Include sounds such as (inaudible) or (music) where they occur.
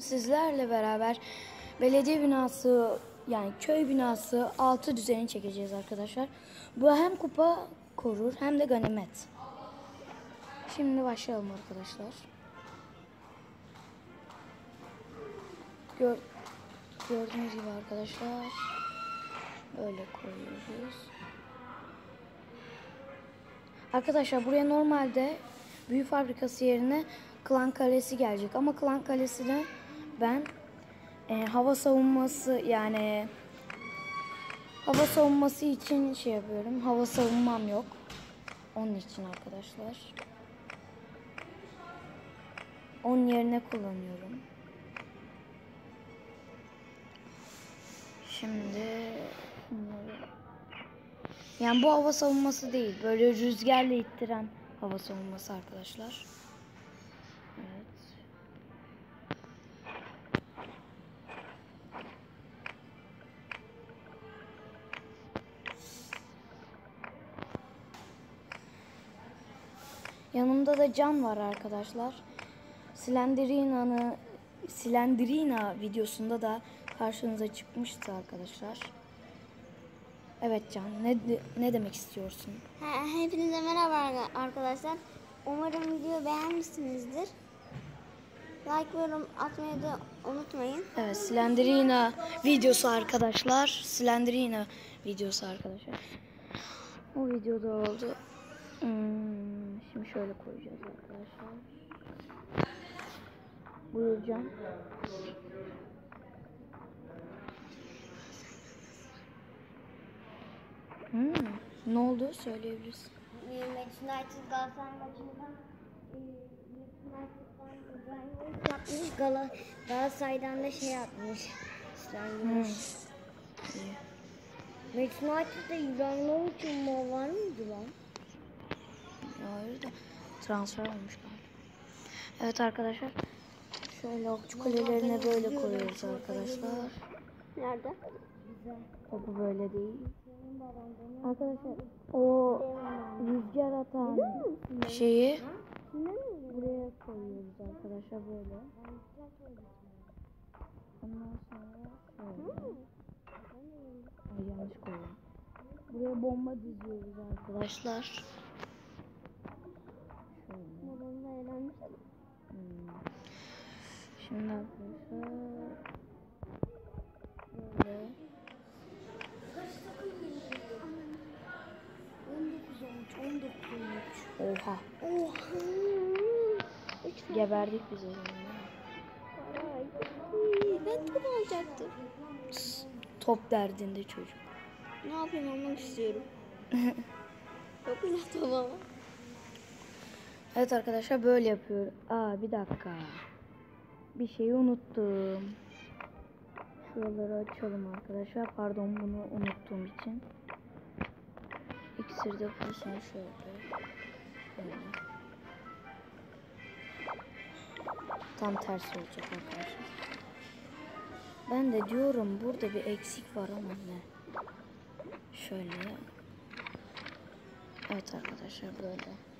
Sizlerle beraber belediye binası yani köy binası altı düzeni çekeceğiz arkadaşlar. Bu hem kupa korur hem de ganimet. Şimdi başlayalım arkadaşlar. Gör, gördüğünüz gibi arkadaşlar böyle koyuyoruz. Arkadaşlar buraya normalde büyü fabrikası yerine klan kalesi gelecek ama klan kalesine ben e, hava savunması yani hava savunması için şey yapıyorum. Hava savunmam yok. Onun için arkadaşlar. Onun yerine kullanıyorum. Şimdi yani bu hava savunması değil. Böyle rüzgarla ittiren hava savunması arkadaşlar. Yanımda da Can var arkadaşlar. Slenderina'nı Slenderina videosunda da karşınıza çıkmıştı arkadaşlar. Evet Can, ne ne demek istiyorsun? Ha, Hepinize merhaba arkadaşlar. Umarım video beğenmişsinizdir. Like ve yorum atmayı da unutmayın. Evet, Slenderina videosu arkadaşlar. Slenderina videosu arkadaşlar. O videoda oldu. Hmm, şimdi şöyle koyacağız arkadaşlar. Buyur Can. Hmm, ne oldu? Söyleyebilirsin. Manchester United Galatasaray maçında United'dan İbrahimovic yapmış. Gala, Galatasaray'dan da şey yapmış. İyi. Manchester United'da İbrahimovic'in mu var mıydı lan? Hayır da transfer olmuş galiba. Evet arkadaşlar. Şöyle okçu kulelerine böyle koyuyoruz arkadaşlar. Nerede? Topu böyle değil. Arkadaşlar o rüzgar atan şeyi buraya koyuyoruz arkadaşlar böyle. Ondan sonra şöyle. Ay yanlış koydum. Buraya bomba diziyoruz arkadaşlar. Şöyle. Babamla eğlenmiş. Hmm. Şimdi arkadaşlar böyle 19 olmuş, 19 olmuş. oha Oha. Geberdik biz o Ben top alacaktım. Top derdinde çocuk. Ne yapayım almak istiyorum. (laughs) Yok mu top ama? Evet arkadaşlar böyle yapıyor. Aa bir dakika. Bir şeyi unuttum. Şuraları açalım arkadaşlar. Pardon bunu unuttuğum için. İksirde pulsunu şöyle. Tam tersi olacak arkadaşlar. Ben de diyorum burada bir eksik var ama ne? Şöyle. Evet arkadaşlar böyle.